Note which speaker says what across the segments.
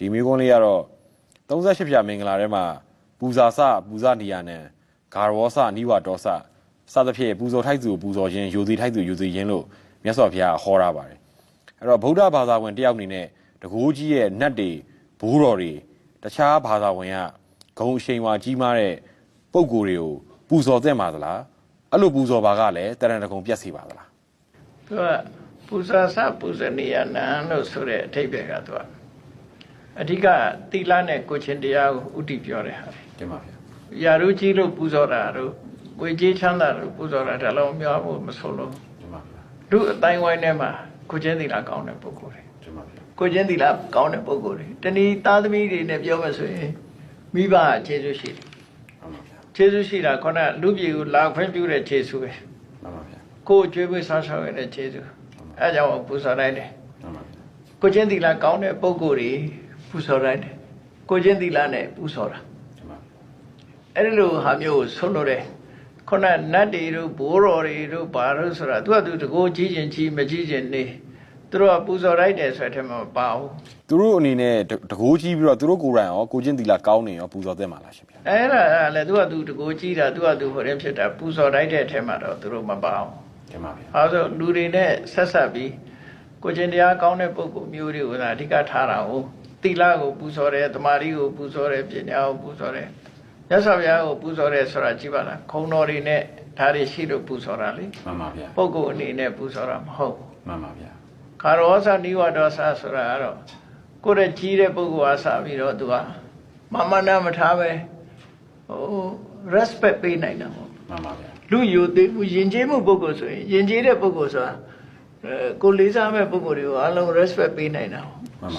Speaker 1: ဒီမိကုန်းလေးကတော့38ဖြာမင်္ဂလာထဲမှာပူဇာစပူဇာနီယာနဲ့ဂါရောစနိဝတောစစသဖြင့်ပူဇော်ထိုက်သူကိုပူဇော်ခြင်းယူစီထိုက်သူယူစီခြင်းလို့မြတ်စွာဘုရားကဟောထားပါတယ်အဲ့တော့ဗုဒ္ဓဘာသာဝင်တယောက်အနေနဲ့တကူကြီးရဲ့နတ်တွေဘိုးတော်တွေတခြားဘာသာဝင်ကဂုံအရှိန်ဝါကြီးမားတဲ့ပုံကိုယ်တွေကိုပူဇော်သင့်ပါသလားအဲ့လိုပူဇော်ပါကလည်းတရဏဂုံပြတ်စီပါသလား
Speaker 2: သူကပူဇာစပူဇနီယနံလို့ဆိုတဲ့အထိပ္ပယ်ကသူက အဓိကသီလနဲ့ကိုယ်ချင်းတရားကိုဥတည်ပြောတဲ့ဟာလေ
Speaker 1: တင်ပါဗျာ
Speaker 2: ယာရုကြီးလို့ပူဇော်တာတို့ဝေကြီးချမ်းသာလို့ပူဇော်တာဒါလုံးများဖို့မဆိုလို့
Speaker 1: တင်ပါဗျာ
Speaker 2: လူအတိုင်းဝိုင်းထဲမှာကိုယ်ချင်းသီလကောင်းတဲ့ပုဂ္ဂိုလ်တွေ
Speaker 1: တင်ပါဗျာ
Speaker 2: ကိုယ်ချင်းသီလကောင်းတဲ့ပုဂ္ဂိုလ်တွေတဏီသားသမီးတွေနဲ့ပြောမှဆိုရင်မိဘအခြေစွရှိတယ်
Speaker 1: မှန်ပါဗျာ
Speaker 2: ခြေစွရှိတာခေါင်းကလူပြည်ကိုလာခွင့်ပြုတဲ့ခြေစွပဲ
Speaker 1: မှန်ပါဗျာ
Speaker 2: ကိုယ်ကျွေးပွေးစားဆောင်ရတဲ့ခြေစွအဲဒါကြောင့်ပူဇော်လိုက်တယ်
Speaker 1: မှန်ပါဗျာ
Speaker 2: ကိုချင်းသီလကောင်းတဲ့ပုဂ္ဂိုလ်တွေ ပူဇော်လိုက်တယ်ကိုချင်းသီလနဲ့ပူဇော်တာ
Speaker 1: တင်ပါ
Speaker 2: အဲ့ဒီလိုဟာမျိုးကိုဆုံးလို့တယ်ခုနနတ်တွေတို့ဘိုးတော်တွေတို့ဘာလို့ဆိုတာသူကသူတကိုးကြီးချင်းကြီးမကြီးချင်းနေသူတို့ကပူဇော်လိုက်တယ်ဆိုတဲ့အထက်မှာမပါဘူး
Speaker 1: သူတို့အနေနဲ့တတကိုးကြီးပြီးတော့သူတို့ကိုယ်တိုင်ရောကိုချင်းတီလာကောင်းနေရောပူဇော်သင့်ပါလားရှင်ဗျာ
Speaker 2: အဲ့ဒါကလည်းသူကသူတကိုးကြီးတာသူကသူဟိုရင်ဖြစ်တာပူဇော်လိုက်တဲ့အထက်မှာတော့သူတို့မပါဘူး
Speaker 1: တင်ပါဗျာ
Speaker 2: အဲဆိုလူတွေနဲ့ဆက်ဆက်ပြီးကိုချင်းတရားကောင်းတဲ့ပုဂ္ဂိုလ်မျိုးတွေကိုသာအဓိကထားတာဟုတ် သီလကိုပူဇော်တယ်တမာရီကိုပူဇော်တယ်ပညာကိုပူဇော်တယ်မြတ်စွာဘုရားကိုပူဇော်တယ်ဆိုတာကြည့်ပါလားခုံတော်တွေနဲ့ဓာတ်တွေရှိလို့ပူဇော်တာလေ
Speaker 1: မှန်ပါဗျာ
Speaker 2: ပုဂ္ဂိုလ်အနေနဲ့ပူဇော်တာမဟုတ်ဘူး
Speaker 1: မှန်ပါဗျာ
Speaker 2: ခါရောသနိဝဒောသဆိုတာကတော့ကိုယ့်ရဲ့ကြီးတဲ့ပုဂ္ဂိုလ်အားစပြီးတော့သူကမမနာမထားပဲဟို respect ပေးနိုင်တာပေါ့
Speaker 1: မှန်ပါဗျာ
Speaker 2: လူယိုသေးမှုယဉ်ကျေးမှုပုဂ္ဂိုလ်ဆိုရင်ယဉ်ကျေးတဲ့ပုဂ္ဂိုလ်ဆိုတာအဲကိုလေးစားမဲ့ပုဂ္ဂိုလ်တွေကိုအလုံး respect ပေးနိုင်တာ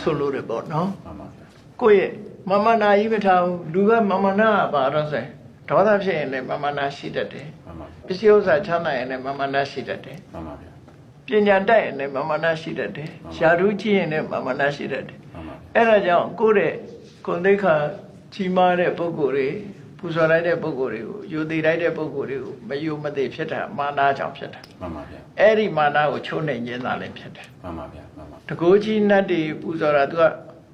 Speaker 2: ဆိုလို့ရပေါ့နော်
Speaker 1: မှန်ပါဗျာ
Speaker 2: ကိုယ့်ရဲ့မမနာကြီးမထားဘူးလူကမမနာကပါတော့ဆိုရင်ဒေါသဖြစ်ရင်လည်းမမနာရှိတတ်တယ်
Speaker 1: မှန်ပါ
Speaker 2: ပစ္စည်းဥစ္စာချမ်းသာရင်လည်းမမနာရှိတတ်တယ်
Speaker 1: မှန်ပါဗျာ
Speaker 2: ပညာတတ်ရင်လည်းမမနာရှိတတ်တယ်ရှားထူးကြည့်ရင်လည်းမမနာရှိတတ်တယ်
Speaker 1: မှန်ပါ
Speaker 2: အဲ့ဒါကြောင့်ကိုယ့်ရဲ့ကိုယ်သိက္ခာကြီးမားတဲ့ပုဂ္ဂိုလ်တွေ ပူဇော်လိုက်တဲ့ပုဂ္ဂိုလ်တွေကိုယူတည်လိုက်တဲ့ပုဂ္ဂိုလ်တွေကိုမယူမသိဖြစ်တာမာနာကြောင့်ဖြစ်တာ
Speaker 1: မှန်ပါဗျာ
Speaker 2: အဲ့ဒီမာနာကိုချိုးနှိမ်ခြင်းသာလည်းဖြစ်တယ်
Speaker 1: မှန်ပါဗျာမှန်ပါ
Speaker 2: တကိုးကြီးနတ်တွေပူဇော်တာသူက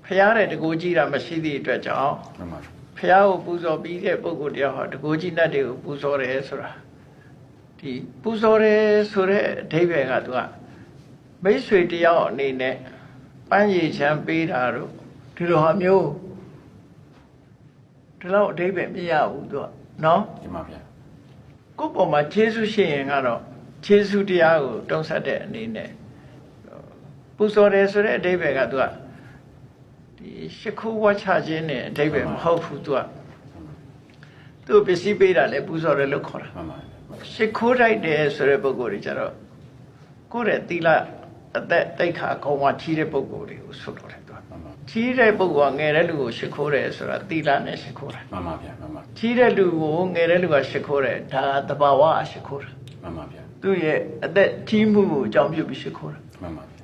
Speaker 2: ဖျားတဲ့တကိုးကြီးတာမရှိသည့်အတွက်ကြောင့်
Speaker 1: မှန်ပါ
Speaker 2: ဖျားကိုပူဇော်ပြီးတဲ့ပုဂ္ဂိုလ်တရားဟောတကိုးကြီးနတ်တွေကိုပူဇော်တယ်ဆိုတာဒီပူဇော်တယ်ဆိုတဲ့အဓိပ္ပာယ်ကသူကမိတ်ဆွေတယောက်အနေနဲ့ပန်းရည်ချမ်းပေးတာတို့ဒီလိုဟာမျိုး ဒီလောက်အဓိပ္ပာယ်မရဘူးသူကနော်
Speaker 1: တင်ပါဗျာ
Speaker 2: ကိုယ့်ပေါ်မှာခြေဆုရှိရင်ကတော့ခြေဆုတရားကိုတုံးဆက်တဲ့အနေနဲ့ပူဇော်တယ်ဆိုတဲ့အဓိပ္ပာယ်ကသူကဒီရှ िख ိုးဝါချခြင်းနဲ့အဓိပ္ပာယ်မဟုတ်ဘူးသူကသူ့ပစ္စည်းပေးတာလဲပူဇော်တယ်လို့ခေါ်တာ
Speaker 1: မှန်ပါ
Speaker 2: ရှ िख ိုးတိုက်တယ်ဆိုတဲ့ပုဂ္ဂိုလ်တွေကြတော့ကိုယ့်ရဲ့သီလအသက်တိတ်ခါကောင်းမှချီးတဲ့ပုဂ္ဂိုလ်တွေကိုဆွလို့တယ်သူ က
Speaker 1: မှန်ပါ
Speaker 2: ချီးတဲ့ပုဂ္ဂိုလ်ကငယ်တဲ့လူကိုရှ िख ိုးတယ်ဆိုတာသီလနဲ့ရှ िख ိုးတာ
Speaker 1: မှန်ပါဗျာမှန်ပါ
Speaker 2: ချီးတဲ့လူကိုငယ်တဲ့လူကရှ िख ိုးတယ်ဒါကတဘာဝအရှ िख ိုးတာ
Speaker 1: မှန်ပါဗျာ
Speaker 2: သူ့ရဲ့အသက်ကြီးမှုကိုအကြောင်းပြုပြီးရှ िख ိုးတာ
Speaker 1: မှန်ပါဗျာ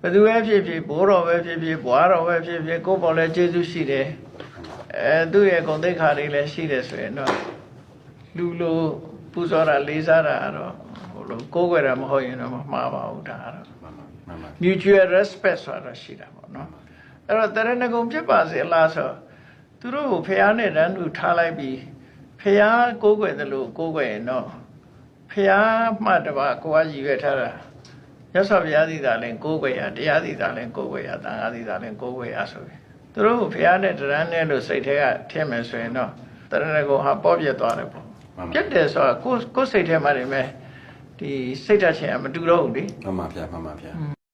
Speaker 2: ဘယ်သူပဲဖြစ်ဖြစ်ဘိုးတော်ပဲဖြစ်ဖြစ်ဘွားတော်ပဲဖြစ်ဖြစ်ကိုယ့်ပေါ်လဲကျေးဇူးရှိတယ်အဲသူ့ရဲ့ဂုဏ်သိက္ခာတွေလည်းရှိတယ်ဆိုရင်တော့လူလိုပူဇော်တာလေးစားတာကတော့ဟိုလိုကိုးကွယ်တာမဟုတ်ရင်တော့မမှားပါဘူးဒါကတော့
Speaker 1: မှန်ပါမှန်ပါ
Speaker 2: mutual respect ဆိုတာရှိတာပေါ့နော် အဲ့တော့တရဏဂုံဖြစ်ပါစေလားဆိုသူတို့ကိုဖះနဲ့တန်းတူထားလိုက်ပြီးဖះကိုးကွယ်တယ်လို့ကိုးကွယ်ရင်တော့ဖះမှတပါကိုကရည်ရွယ်ထားတာရသော်ဘုရားသီတာလည်းကိုးကွယ်ရတရားသီတာလည်းကိုးကွယ်ရသံဃာသီတာလည်းကိုးကွယ်ရဆိုပြီးသူတို့ကိုဖះနဲ့တရန်းနဲ့လို့စိတ်ထဲကထည့်မယ်ဆိုရင်တော့တရဏဂုံဟာပေါ့ပြတ်သွားတယ်ပေါ့
Speaker 1: မှန်ပါ
Speaker 2: ပြတ်တယ်ဆိုတာကိုယ်ကိုယ်စိတ်ထဲမှာနေမဲ့ဒီစိတ်ဓာတ်ချင်းကမတူတော့ဘူးလေ
Speaker 1: မှန်ပါဗျာမှန်ပါဗျာ